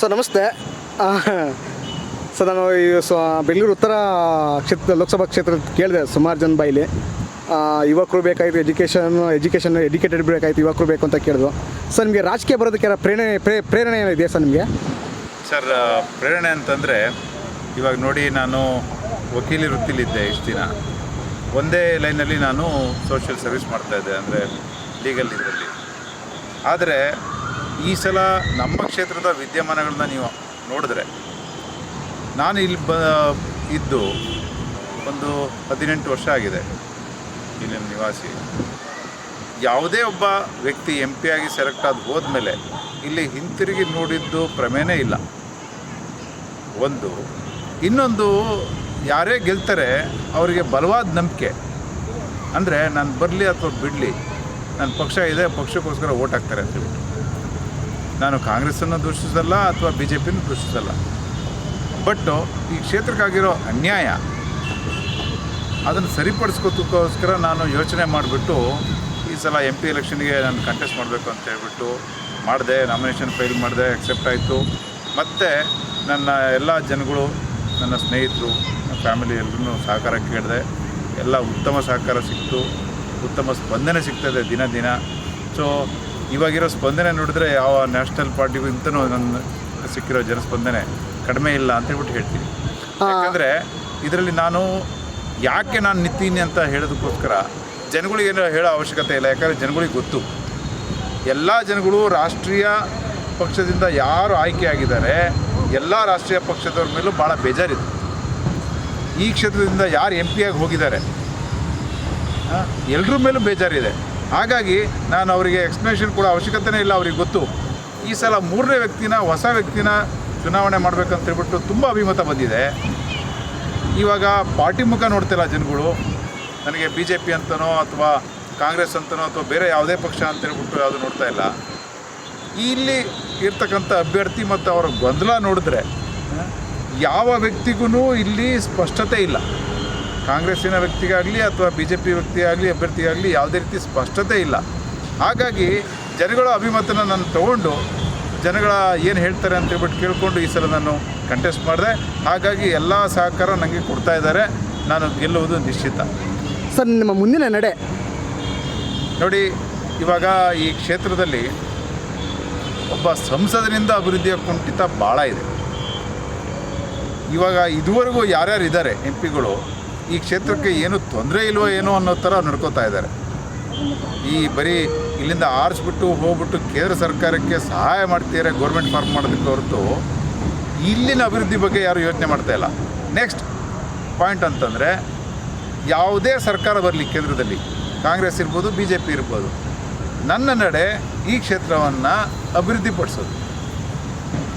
Sir ನಮಸ್ತೆ. Sir ನಾನು ಈ ಸೊ, ಬೆಂಗಳೂರು ಉತ್ತರ ಕ್ಷೇತ್ರ, ಲೋಕಸಭಾ ಕ್ಷೇತ್ರ ಕೇಳಿದೆ, ಸುಮಾರು ಜನ ಬಾಯಿಲಿ. ಯುವಕರು ಬೇಕಾಯಿತು, ಎಜುಕೇಷನ್ ಎಜುಕೇಷನ್, ಎಜುಕೇಟೆಡ್ ಬೇಕಾಯಿತು, ಯುವಕರು ಬೇಕು ಅಂತ ಕೇಳಿದ್ರು. ಸರ್ ನಿಮಗೆ ರಾಜಕೀಯ ಬರೋದಕ್ಕೆ ಪ್ರೇರಣೆ, ಪ್ರೇ- ಪ್ರೇರಣೆ ಏನಿದೆ ಸರ್ ನಿಮಗೆ? ಸರ್ ಪ್ರೇರಣೆ ಅಂತಂದರೆ, ಇವಾಗ ನೋಡಿ ನಾನು ವಕೀಲಿ ವೃತ್ತಿಲಿದ್ದೆ ಇಷ್ಟು ದಿನ. ಒಂದೇ ಲೈನಲ್ಲಿ ನಾನು ಸೋಷಿಯಲ್ ಸರ್ವಿಸ್ ಮಾಡ್ತಾಯಿದ್ದೆ ಅಂದರೆ ಲೀಗಲ್ ಇದರಲ್ಲಿ. ಆದರೆ ಈ ಸಲ ನಮ್ಮ ಕ್ಷೇತ್ರದ ವಿದ್ಯಮಾನಗಳನ್ನ ನೀವು ನೋಡಿದ್ರೆ, ನಾನು ಇಲ್ಲಿ ಬ, ಇದ್ದು ಒಂದು ಹದಿನೆಂಟು ವರ್ಷ ಆಗಿದೆ ಇಲ್ಲಿನ ನಿವಾಸಿ. ಯಾವುದೇ ಒಬ್ಬ ವ್ಯಕ್ತಿ ಎಂ ಪಿ ಆಗಿ ಸೆಲೆಕ್ಟ್ ಆದ ಹೋದ್ಮೇಲೆ ಇಲ್ಲಿ ಹಿಂತಿರುಗಿ ನೋಡಿದ್ದು ಪ್ರಮೇನೇ ಇಲ್ಲ. ಒಂದು, ಇನ್ನೊಂದು ಯಾರೇ ಗೆಲ್ತಾರೆ ಅವರಿಗೆ ಬಲವಾದ ನಂಬಿಕೆ. ಅಂದರೆ ನಾನು ಬರಲಿ ಅಥವಾ ಬಿಡಲಿ ನನ್ನ ಪಕ್ಷ ಇದೆ, ಪಕ್ಷಕ್ಕೋಸ್ಕರ ಓಟ್ ಹಾಕ್ತಾರೆ ಅಂತ ಹೇಳ್ಬಿಟ್ಟು. ನಾನು ಕಾಂಗ್ರೆಸ್ಸನ್ನು ದೂಷಿಸಲ್ಲ ಅಥವಾ ಬಿ ಜೆ ಪಿನೂ ದೂಷಿಸಲ್ಲ. ಬಟ್ಟು ಈ ಕ್ಷೇತ್ರಕ್ಕಾಗಿರೋ ಅನ್ಯಾಯ ಅದನ್ನು ಸರಿಪಡಿಸ್ಕೋದಕ್ಕೋಸ್ಕರ ನಾನು ಯೋಚನೆ ಮಾಡಿಬಿಟ್ಟು ಈ ಸಲ ಎಂ ಪಿ ಎಲೆಕ್ಷನ್ಗೆ ನಾನು ಕಂಟೆಸ್ಟ್ ಮಾಡಬೇಕು ಅಂತ ಹೇಳ್ಬಿಟ್ಟು ಮಾಡಿದೆ ನಾಮಿನೇಷನ್ ಫೈಲ್ ಮಾಡಿದೆ ಅಕ್ಸೆಪ್ಟ್ ಆಯಿತು. ಮತ್ತು ನನ್ನ ಎಲ್ಲ ಜನಗಳು, ನನ್ನ ಸ್ನೇಹಿತರು, ನನ್ನ ಫ್ಯಾಮಿಲಿ ಎಲ್ಲರೂ ಸಹಕಾರ ಕೇಳಿದೆ. ಎಲ್ಲ ಉತ್ತಮ ಸಹಕಾರ ಸಿಕ್ತು. ಉತ್ತಮ ಸ್ಪಂದನೆ ಸಿಗ್ತದೆ ದಿನ ದಿನ. ಸೊ ಇವಾಗಿರೋ ಸ್ಪಂದನೆ ನೋಡಿದ್ರೆ ಯಾವ ನ್ಯಾಷನಲ್ ಪಾರ್ಟಿಗೂ ಇಂತನೂ ನನ್ನ ಸಿಕ್ಕಿರೋ ಜನಸ್ಪಂದನೆ ಕಡಿಮೆ ಇಲ್ಲ ಅಂತ ಹೇಳ್ಬಿಟ್ಟು ಹೇಳ್ತೀನಿ. ಯಾಕಂದರೆ ಇದರಲ್ಲಿ ನಾನು ಯಾಕೆ ನಾನು ನಿಂತೀನಿ ಅಂತ ಹೇಳೋದಕ್ಕೋಸ್ಕರ ಜನಗಳಿಗೇನು ಹೇಳೋ ಅವಶ್ಯಕತೆ ಇಲ್ಲ ಯಾಕಂದರೆ ಜನಗಳಿಗೆ ಗೊತ್ತು. ಎಲ್ಲ ಜನಗಳು ರಾಷ್ಟ್ರೀಯ ಪಕ್ಷದಿಂದ ಯಾರು ಆಯ್ಕೆಯಾಗಿದ್ದಾರೆ ಎಲ್ಲ ರಾಷ್ಟ್ರೀಯ ಪಕ್ಷದವ್ರ ಮೇಲೂ ಭಾಳ ಬೇಜಾರಿದೆ. ಈ ಕ್ಷೇತ್ರದಿಂದ ಯಾರು ಎಂ ಪಿಯಾಗಿ ಹೋಗಿದ್ದಾರೆ ಎಲ್ಲರ ಮೇಲೂ ಬೇಜಾರಿದೆ. ಹಾಗಾಗಿ ನಾನು ಅವರಿಗೆ ಎಕ್ಸ್ಪ್ಲನೇಷನ್ ಕೂಡ ಅವಶ್ಯಕತೆನೇ ಇಲ್ಲ, ಅವ್ರಿಗೆ ಗೊತ್ತು. ಈ ಸಲ ಮೂರನೇ ವ್ಯಕ್ತಿನ, ಹೊಸ ವ್ಯಕ್ತಿನ ಚುನಾವಣೆ ಮಾಡಬೇಕಂತ ಹೇಳ್ಬಿಟ್ಟು ತುಂಬ ಅಭಿಮತ ಬಂದಿದೆ. ಇವಾಗ ಪಾರ್ಟಿ ಮುಖ ನೋಡ್ತಿಲ್ಲ ಜನಗಳು. ನನಗೆ ಬಿ ಜೆ ಪಿ ಅಂತನೋ ಅಥವಾ ಕಾಂಗ್ರೆಸ್ ಅಂತನೋ ಅಥವಾ ಬೇರೆ ಯಾವುದೇ ಪಕ್ಷ ಅಂತ ಹೇಳ್ಬಿಟ್ಟು ಯಾವುದು ನೋಡ್ತಾ ಇಲ್ಲ. ಇಲ್ಲಿ ಇರ್ತಕ್ಕಂಥ ಅಭ್ಯರ್ಥಿ ಮತ್ತು ಅವರ ಗೊಂದಲ ನೋಡಿದ್ರೆ ಯಾವ ವ್ಯಕ್ತಿಗೂ ಇಲ್ಲಿ ಸ್ಪಷ್ಟತೆ ಇಲ್ಲ. ಕಾಂಗ್ರೆಸ್ಸಿನ ವ್ಯಕ್ತಿಗಾಗಲಿ ಅಥವಾ ಬಿ ಜೆ ಪಿ ವ್ಯಕ್ತಿಯಾಗಲಿ ಅಭ್ಯರ್ಥಿಗಾಗಲಿ ಯಾವುದೇ ರೀತಿ ಸ್ಪಷ್ಟತೆ ಇಲ್ಲ. ಹಾಗಾಗಿ ಜನಗಳ ಅಭಿಮತನ ನಾನು ತಗೊಂಡು ಜನಗಳ ಏನು ಹೇಳ್ತಾರೆ ಅಂತ ಹೇಳ್ಬಿಟ್ಟು ಕೇಳಿಕೊಂಡು ಈ ಸಲ ನಾನು ಕಂಟೆಸ್ಟ್ ಮಾಡಿದೆ. ಹಾಗಾಗಿ ಎಲ್ಲ ಸಹಕಾರ ನನಗೆ ಕೊಡ್ತಾ ಇದ್ದಾರೆ. ನಾನು ಗೆಲ್ಲುವುದು ನಿಶ್ಚಿತ. ಸರ್ ನಿಮ್ಮ ಮುಂದಿನ ನಡೆ? ನೋಡಿ ಇವಾಗ ಈ ಕ್ಷೇತ್ರದಲ್ಲಿ ಒಬ್ಬ ಸಂಸದರಿಂದ ಅಭಿವೃದ್ಧಿಯ ಕುಂಠಿತ ಭಾಳ ಇದೆ. ಇವಾಗ ಇದುವರೆಗೂ ಯಾರ್ಯಾರು ಇದ್ದಾರೆ ಎಂ ಪಿಗಳು ಈ ಕ್ಷೇತ್ರಕ್ಕೆ ಏನು ತೊಂದರೆ ಇಲ್ವೋ ಏನೋ ಅನ್ನೋ ಥರ ನಡ್ಕೋತಾ ಇದ್ದಾರೆ. ಈ ಬರೀ ಇಲ್ಲಿಂದ ಆರಿಸ್ಬಿಟ್ಟು ಹೋಗ್ಬಿಟ್ಟು ಕೇಂದ್ರ ಸರ್ಕಾರಕ್ಕೆ ಸಹಾಯ ಮಾಡ್ತಿದ್ದಾರೆ ಗೌರ್ಮೆಂಟ್ ಫಾರ್ಮ್ ಮಾಡೋದಕ್ಕೆ ಹೊರತು ಇಲ್ಲಿನ ಅಭಿವೃದ್ಧಿ ಬಗ್ಗೆ ಯಾರು ಯೋಚನೆ ಮಾಡ್ತಾ ಇಲ್ಲ. ನೆಕ್ಸ್ಟ್ ಪಾಯಿಂಟ್ ಅಂತಂದರೆ ಯಾವುದೇ ಸರ್ಕಾರ ಬರಲಿ ಕೇಂದ್ರದಲ್ಲಿ. ಕಾಂಗ್ರೆಸ್ ಇರ್ಬೋದು ಬಿ ಜೆ ಪಿ ಇರ್ಬೋದು. ನನ್ನ ನಡೆ ಈ ಕ್ಷೇತ್ರವನ್ನು ಅಭಿವೃದ್ಧಿಪಡಿಸೋದು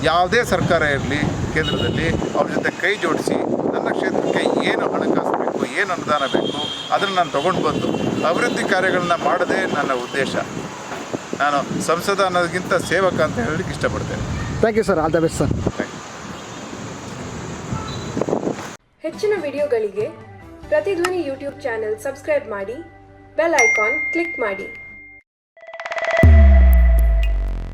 ಯಾವುದೇ ಸರ್ಕಾರ ಇರಲಿ ಕೇಂದ್ರದಲ್ಲಿ ಅವ್ರ ಜೊತೆ ಕೈ ಜೋಡಿಸಿ ನನ್ನ ಕ್ಷೇತ್ರಕ್ಕೆ ಏನು ಹಣಕಾಸು ಬೇಕು ಏನು ಅನುದಾನ ಬೇಕು ಅದನ್ನು ನಾನು ತೊಗೊಂಡು ಬಂದು ಅಭಿವೃದ್ಧಿ ಕಾರ್ಯಗಳನ್ನ ಮಾಡೋದೇ ನನ್ನ ಉದ್ದೇಶ. ನಾನು ಸಂಸದ ಅನ್ನೋದಕ್ಕಿಂತ ಸೇವಕ ಅಂತ ಹೇಳಲಿಕ್ಕೆ ಇಷ್ಟಪಡ್ತೇನೆ. Thank you sir all the best sir ಹೆಚ್ಚಿನ ವಿಡಿಯೋಗಳಿಗೆ ಪ್ರತಿಧ್ವನಿ ಯೂಟ್ಯೂಬ್ ಚಾನೆಲ್ ಸಬ್ಸ್ಕ್ರೈಬ್ ಮಾಡಿ ಬೆಲ್ ಐಕಾನ್ ಕ್ಲಿಕ್ ಮಾಡಿ.